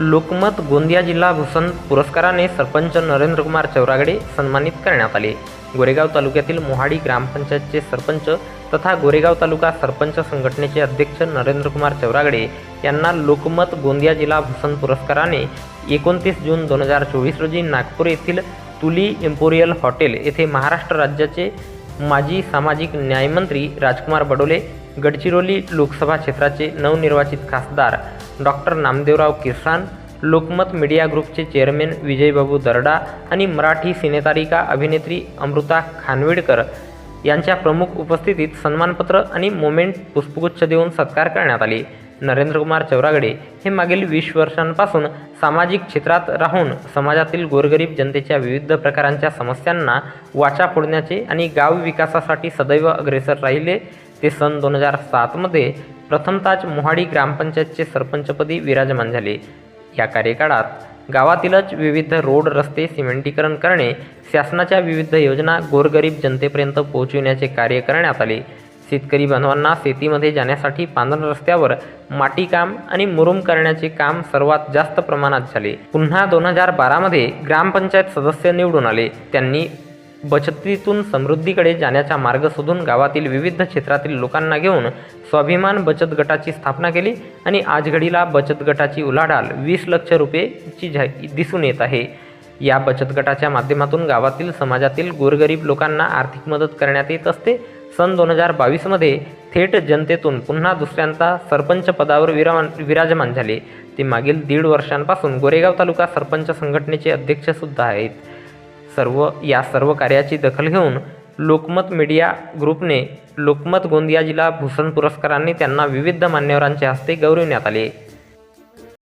लोकमत गोंदिया जिल्हा भूषण पुरस्काराने सरपंच नरेंद्रकुमार चौरागडे सन्मानित करण्यात आले. गोरेगाव तालुक्यातील मोहाडी ग्रामपंचायतचे सरपंच तथा गोरेगाव तालुका सरपंच संघटनेचे अध्यक्ष नरेंद्रकुमार चौरागडे यांना लोकमत गोंदिया जिल्हा भूषण पुरस्काराने एकोणतीस जून दोन हजार चोवीस रोजी नागपूर येथील तुली एम्पोरियल हॉटेल येथे महाराष्ट्र राज्याचे माजी सामाजिक न्यायमंत्री राजकुमार बडोले गडचिरोली लोकसभा क्षेत्राचे नवनिर्वाचित खासदार डॉक्टर नामदेवराव किसान लोकमत मीडिया ग्रुपचे चेअरमॅन विजयबाबू दरडा आणि मराठी सिनेतारिका अभिनेत्री अमृता खानविडकर यांच्या प्रमुख उपस्थितीत सन्मानपत्र आणि मोमेंट पुष्पगुच्छ देऊन सत्कार करण्यात आले. नरेंद्रकुमार चौरागडे हे मागील वीस वर्षांपासून सामाजिक क्षेत्रात राहून समाजातील गोरगरीब जनतेच्या विविध प्रकारांच्या समस्यांना वाचा फोडण्याचे आणि गाव विकासासाठी सदैव अग्रेसर राहिले. ते सन दोन हजार सातमध्ये प्रथमताच मोहाडी ग्रामपंचायतचे सरपंचपदी विराजमान झाले. या कार्यकाळात गावातीलच विविध रोड रस्ते सिमेंटीकरण करणे शासनाच्या विविध योजना गोरगरीब जनतेपर्यंत पोहोचविण्याचे कार्य करण्यात आले. शेतकरी बांधवांना शेतीमध्ये जाण्यासाठी पांढर रस्त्यावर माटीकाम आणि मुरुम करण्याचे काम सर्वात जास्त प्रमाणात झाले. पुन्हा दोन हजार बारामध्ये ग्रामपंचायत सदस्य निवडून आले. त्यांनी बचतीतून समृद्धीकडे जाण्याचा मार्ग शोधून गावातील विविध क्षेत्रातील लोकांना घेऊन स्वाभिमान बचत गटाची स्थापना केली आणि आजघडीला बचत गटाची उलाढाल वीस लक्ष रुपयेची झा दिसून येत आहे. या बचत गटाच्या माध्यमातून गावातील समाजातील गोरगरीब लोकांना आर्थिक मदत करण्यात येत असते. सन दोन हजार बावीसमध्ये थेट जनतेतून पुन्हा दुसऱ्यांदा सरपंच पदावर विरामान विराजमान झाले. ते मागील दीड वर्षांपासून गोरेगाव तालुका सरपंच संघटनेचे अध्यक्षसुद्धा आहेत. सर्व या सर्व कार्याची दखल घेऊन लोकमत मीडिया ग्रुपने लोकमत गोंदिया जिल्हा भूषण पुरस्कारांनी त्यांना विविध मान्यवरांच्या हस्ते गौरविण्यात आले.